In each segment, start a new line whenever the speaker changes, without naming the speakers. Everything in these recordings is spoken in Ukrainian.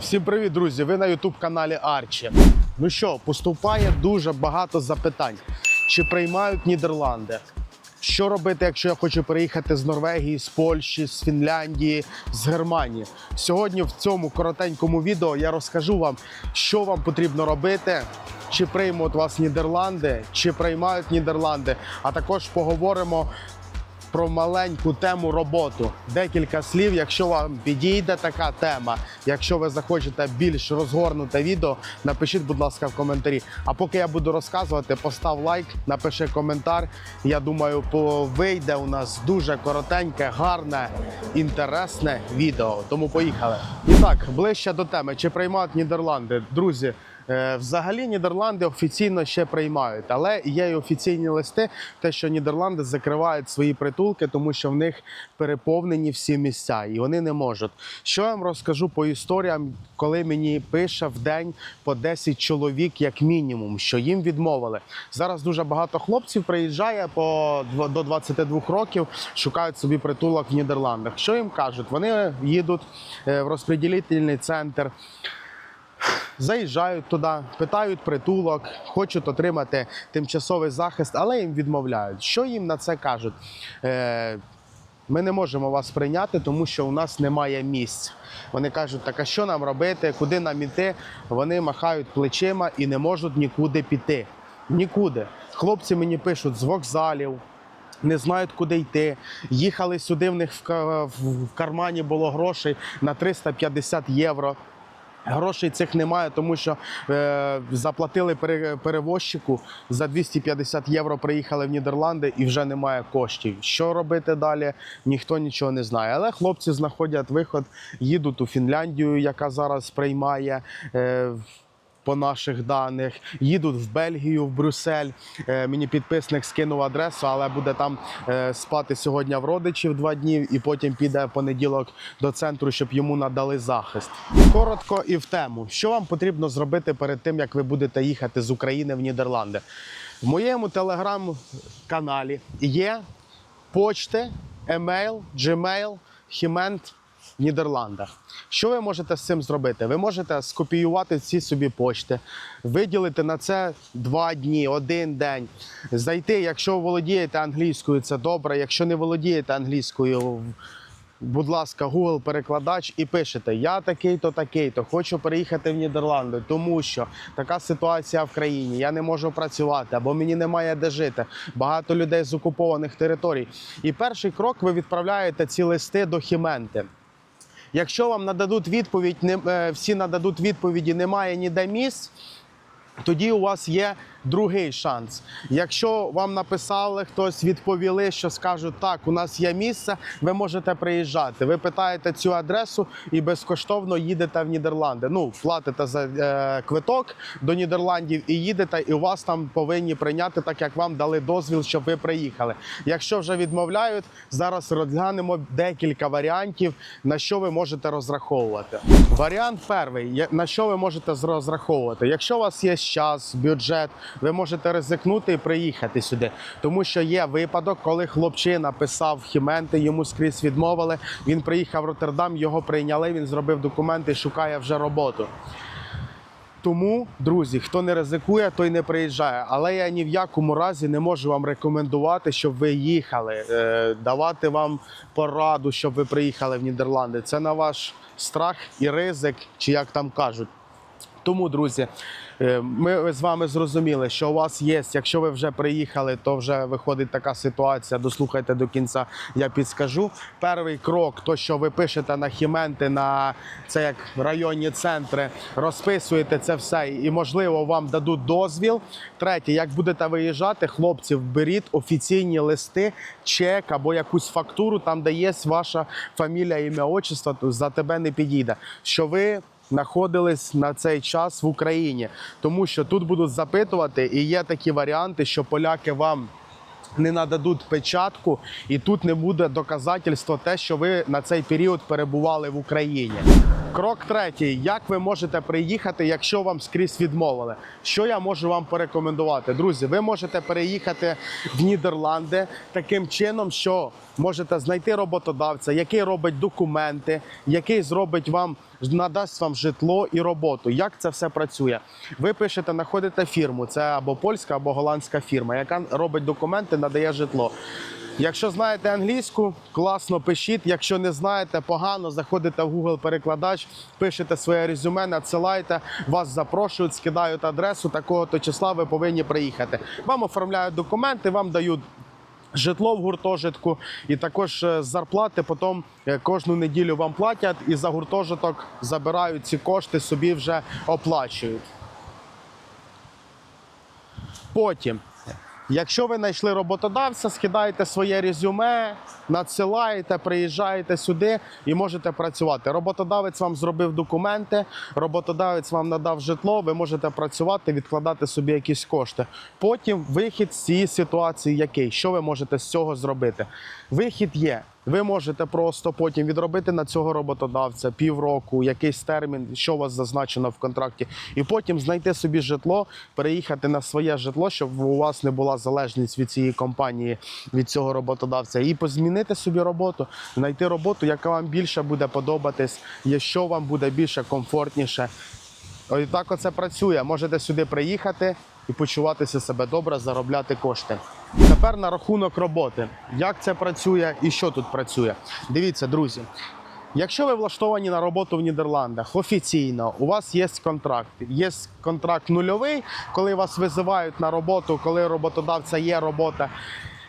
Всім привіт, друзі! Ви на youtube каналі Арчі. Ну що, поступає дуже багато запитань. Чи приймають Нідерланди? Що робити, якщо я хочу переїхати з Норвегії, з Польщі, з Фінляндії, з Германії? Сьогодні в цьому коротенькому відео я розкажу вам, що вам потрібно робити, чи приймуть вас Нідерланди, чи приймають Нідерланди. А також поговоримо про маленьку тему роботу. Декілька слів, якщо вам підійде така тема, якщо ви захочете більш розгорнуте відео, напишіть, будь ласка, в коментарі. А поки я буду розказувати, постав лайк, напиши коментар. Я думаю, вийде у нас дуже коротеньке, гарне, інтересне відео. Тому поїхали. І так, ближче до теми. Чи приймають Нідерланди? Друзі, Взагалі Нідерланди офіційно ще приймають, але є й офіційні листи, те, що Нідерланди закривають свої притулки, тому що в них переповнені всі місця, і вони не можуть. Що я вам розкажу по історіям, коли мені пише в день по 10 чоловік, як мінімум, що їм відмовили. Зараз дуже багато хлопців приїжджає по до 22 років, шукають собі притулок в Нідерландах. Що їм кажуть? Вони їдуть е, в розподілительний центр. Заїжджають туди, питають притулок, хочуть отримати тимчасовий захист, але їм відмовляють. Що їм на це кажуть? Е, ми не можемо вас прийняти, тому що у нас немає місць. Вони кажуть, так а що нам робити, куди нам іти? Вони махають плечима і не можуть нікуди піти. Нікуди. Хлопці мені пишуть з вокзалів, не знають, куди йти. Їхали сюди, в них в кармані було грошей на 350 євро. Грошей цих немає, тому що е, заплатили пере- перевозчику за 250 євро. Приїхали в Нідерланди і вже немає коштів. Що робити далі? Ніхто нічого не знає. Але хлопці знаходять виход, їдуть у Фінляндію, яка зараз приймає. Е, по наших даних їдуть в Бельгію, в Брюссель. Е, мені підписник скинув адресу, але буде там е, спати сьогодні в родичів два дні, і потім піде в понеділок до центру, щоб йому надали захист. Коротко і в тему. Що вам потрібно зробити перед тим, як ви будете їхати з України в Нідерланди? В моєму телеграм-каналі є почти, емейл, Gmail, Хімент Нідерландах. Що ви можете з цим зробити? Ви можете скопіювати ці собі почти, виділити на це два дні, один день, зайти, якщо володієте англійською, це добре. Якщо не володієте англійською, будь ласка, Google перекладач і пишете: Я такий-то, такий-то, хочу переїхати в Нідерланди, тому що така ситуація в країні. Я не можу працювати або мені немає де жити. Багато людей з окупованих територій. І перший крок ви відправляєте ці листи до Хіменти. Якщо вам нададуть відповідь, не е, всі нададуть відповіді, немає ніде місць. Тоді у вас є другий шанс. Якщо вам написали хтось, відповіли, що скажуть, так, у нас є місце, ви можете приїжджати. Ви питаєте цю адресу і безкоштовно їдете в Нідерланди. Ну, платите за е, квиток до Нідерландів і їдете, і у вас там повинні прийняти, так як вам дали дозвіл, щоб ви приїхали. Якщо вже відмовляють, зараз розглянемо декілька варіантів, на що ви можете розраховувати. Варіант перший, на що ви можете розраховувати. Якщо у вас є час, бюджет, ви можете ризикнути і приїхати сюди. Тому що є випадок, коли хлопчина писав хіменти, йому скрізь відмовили. Він приїхав в Роттердам, його прийняли, він зробив документи шукає вже роботу. Тому, друзі, хто не ризикує, той не приїжджає. Але я ні в якому разі не можу вам рекомендувати, щоб ви їхали, е, давати вам пораду, щоб ви приїхали в Нідерланди. Це на ваш страх і ризик, чи як там кажуть. Тому, друзі, е, ми з вами зрозуміли, що у вас є. Якщо ви вже приїхали, то вже виходить така ситуація. Дослухайте до кінця, я підскажу. Перший крок, то що ви пишете на хіменти, на це як районні центри, розписуєте це все, і можливо вам дадуть дозвіл. Третє, як будете виїжджати, хлопців, беріть офіційні листи, чек або якусь фактуру, там де є ваша фамілія, ім'я, отчество, за тебе не підійде. Що ви знаходились на цей час в Україні, тому що тут будуть запитувати, і є такі варіанти, що поляки вам. Не нададуть печатку, і тут не буде доказательства те, що ви на цей період перебували в Україні. Крок третій: як ви можете приїхати, якщо вам скрізь відмовили? Що я можу вам порекомендувати? Друзі, ви можете переїхати в Нідерланди таким чином, що можете знайти роботодавця, який робить документи, який зробить вам надасть вам житло і роботу. Як це все працює? Ви пишете, знаходите фірму, це або польська, або голландська фірма, яка робить документи, надає житло. Якщо знаєте англійську, класно пишіть. Якщо не знаєте, погано заходите в Google перекладач, пишете своє резюме, надсилайте, вас запрошують, скидають адресу такого-то числа. Ви повинні приїхати. Вам оформляють документи, вам дають. Житло в гуртожитку і також е, зарплати потім е, кожну неділю вам платять і за гуртожиток забирають ці кошти, собі вже оплачують. Потім, якщо ви знайшли роботодавця, скидаєте своє резюме, надсилаєте, приїжджаєте сюди і можете працювати. Роботодавець вам зробив документи, роботодавець вам надав житло, ви можете працювати, відкладати собі якісь кошти. Потім вихід з цієї ситуації який? Що ви можете з цього зробити? Вихід є. Ви можете просто потім відробити на цього роботодавця півроку, якийсь термін, що у вас зазначено в контракті, і потім знайти собі житло, переїхати на своє житло, щоб у вас не була залежність від цієї компанії, від цього роботодавця, і позмінити собі роботу, знайти роботу, яка вам більше буде подобатись, що вам буде більше комфортніше. Ось так оце працює. Можете сюди приїхати і почуватися себе добре, заробляти кошти. Тепер на рахунок роботи. Як це працює і що тут працює? Дивіться, друзі. Якщо ви влаштовані на роботу в Нідерландах офіційно, у вас є контракт. Є контракт нульовий, коли вас визивають на роботу, коли роботодавця є робота.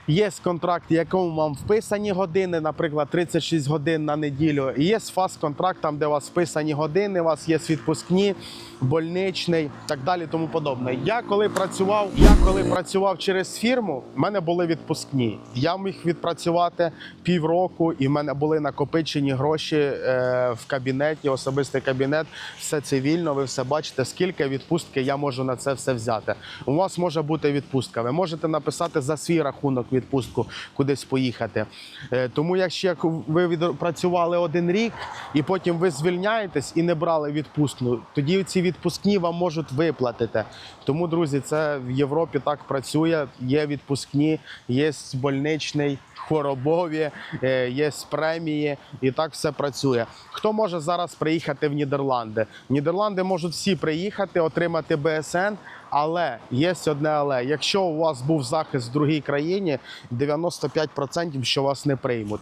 Є контракт, в якому вам вписані години, наприклад, 36 годин на неділю. І є фаст-контракт, там, де у вас вписані години, у вас є відпускні, больничний, так далі, тому подобне. Я коли працював, я коли працював через фірму, в мене були відпускні. Я міг відпрацювати півроку, і в мене були накопичені гроші е, в кабінеті, особистий кабінет, все цивільно. Ви все бачите, скільки відпустки я можу на це все взяти. У вас може бути відпустка. Ви можете написати за свій рахунок відпустку, кудись поїхати. Е, тому якщо як ви відпрацювали один рік і потім ви звільняєтесь і не брали відпустку, тоді ці відпускні вам можуть виплатити. Тому, друзі, це в Європі так працює. Є відпускні, є больничний. Хворобові, е, є премії, і так все працює. Хто може зараз приїхати в Нідерланди? В Нідерланди можуть всі приїхати, отримати БСН, але є одне але. Якщо у вас був захист в другій країні, 95% що вас не приймуть.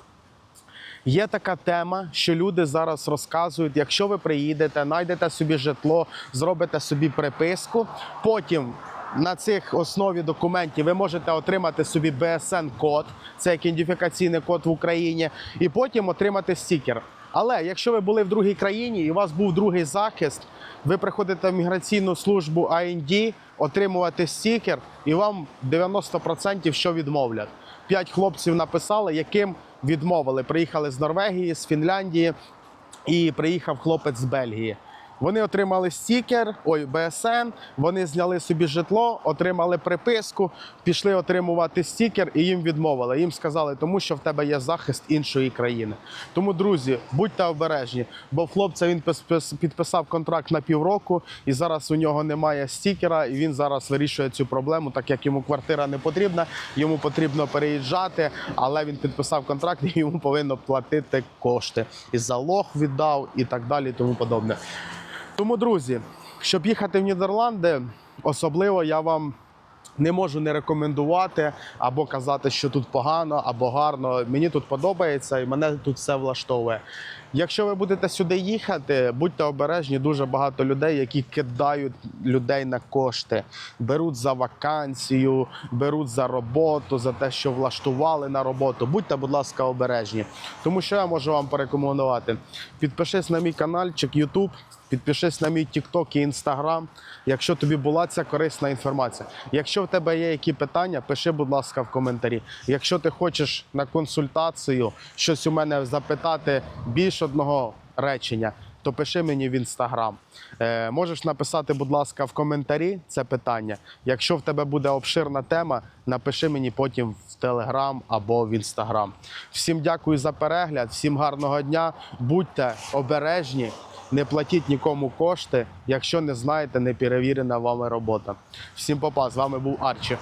Є така тема, що люди зараз розказують: якщо ви приїдете, знайдете собі житло, зробите собі приписку, потім. На цих основі документів ви можете отримати собі БСН-код, це як ідентифікаційний код в Україні, і потім отримати стікер. Але якщо ви були в другій країні і у вас був другий захист, ви приходите в міграційну службу АНД, отримувати стікер, і вам 90% що відмовлять. П'ять хлопців написали, яким відмовили. Приїхали з Норвегії, з Фінляндії, і приїхав хлопець з Бельгії. Вони отримали стікер, ой, БСН, вони зняли собі житло, отримали приписку, пішли отримувати стікер і їм відмовили. Їм сказали, тому що в тебе є захист іншої країни. Тому, друзі, будьте обережні, бо хлопця він пис- пис- підписав контракт на півроку, і зараз у нього немає стікера, і він зараз вирішує цю проблему, так як йому квартира не потрібна, йому потрібно переїжджати, але він підписав контракт і йому повинно платити кошти. І залог віддав, і так далі, і тому подобне. Тому, друзі, щоб їхати в Нідерланди, особливо я вам не можу не рекомендувати або казати, що тут погано або гарно. Мені тут подобається і мене тут все влаштовує. Якщо ви будете сюди їхати, будьте обережні. Дуже багато людей, які кидають людей на кошти, беруть за вакансію, беруть за роботу, за те, що влаштували на роботу. Будьте, будь ласка, обережні. Тому що я можу вам порекомендувати. Підпишись на мій каналчик YouTube, підпишись на мій TikTok і Instagram, якщо тобі була ця корисна інформація. Якщо в тебе є які питання, пиши, будь ласка, в коментарі. Якщо ти хочеш на консультацію щось у мене запитати більш одного речення, то пиши мені в інстаграм. Е, можеш написати, будь ласка, в коментарі це питання. Якщо в тебе буде обширна тема, напиши мені потім в телеграм або в інстаграм. Всім дякую за перегляд, всім гарного дня. Будьте обережні. Не платіть нікому кошти, якщо не знаєте, не перевірена вами робота. Всім попа, з вами був Арчі.